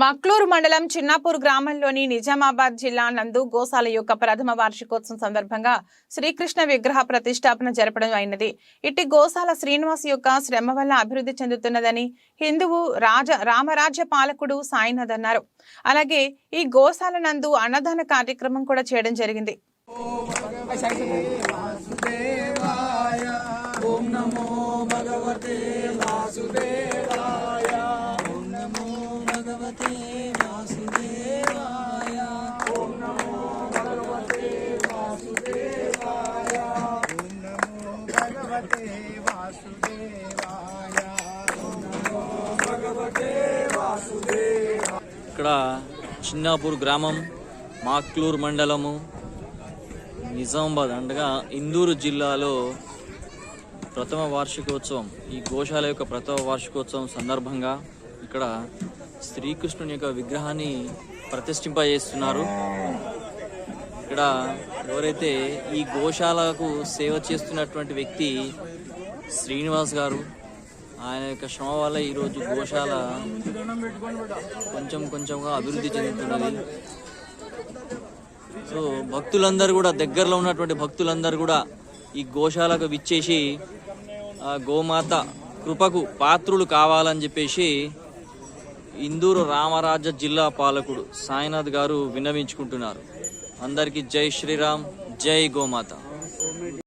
మక్లూరు మండలం చిన్నాపూర్ గ్రామంలోని నిజామాబాద్ జిల్లా నందు గోశాల యొక్క ప్రథమ వార్షికోత్సవం సందర్భంగా శ్రీకృష్ణ విగ్రహ ప్రతిష్టాపన జరపడం అయినది. ఇట్టి గోశాల శ్రీనివాస్ యొక్క శ్రమ వల్ల అభివృద్ధి చెందుతున్నదని హిందువు రాజ రామరాజ్య పాలకుడు సాయినాథ్ అన్నారు. అలాగే ఈ గోశాల నందు అన్నదాన కార్యక్రమం కూడా చేయడం జరిగింది. భగవతే ఇక్కడ చిన్నాపూర్ గ్రామం మాక్లూర్ మండలము నిజామాబాద్ అనగా ఇందూరు జిల్లాలో ప్రథమ వార్షికోత్సవం ఈ గోశాల యొక్క ప్రథమ వార్షికోత్సవం సందర్భంగా ఇక్కడ శ్రీకృష్ణుని యొక్క విగ్రహాన్ని ప్రతిష్ఠింపజేస్తున్నారు. ఇక్కడ ఎవరైతే ఈ గోశాలకు సేవ చేస్తున్నటువంటి వ్యక్తి శ్రీనివాస్ గారు ఆయన యొక్క శ్రమ వల్ల ఈరోజు గోశాల కొంచెం కొంచెంగా అభివృద్ధి చెందుతున్నది. సో భక్తులందరూ కూడా దగ్గరలో ఉన్నటువంటి భక్తులందరూ కూడా ఈ గోశాలకు విచ్చేసి ఆ గోమాత కృపకు పాత్రులు కావాలని చెప్పేసి ఇందూరు రామరాజ జిల్లా పాలకుడు సాయినాథ్ గారు విన్నవించుకుంటున్నారు. అందరికీ జై శ్రీరామ్ జై గోమాత.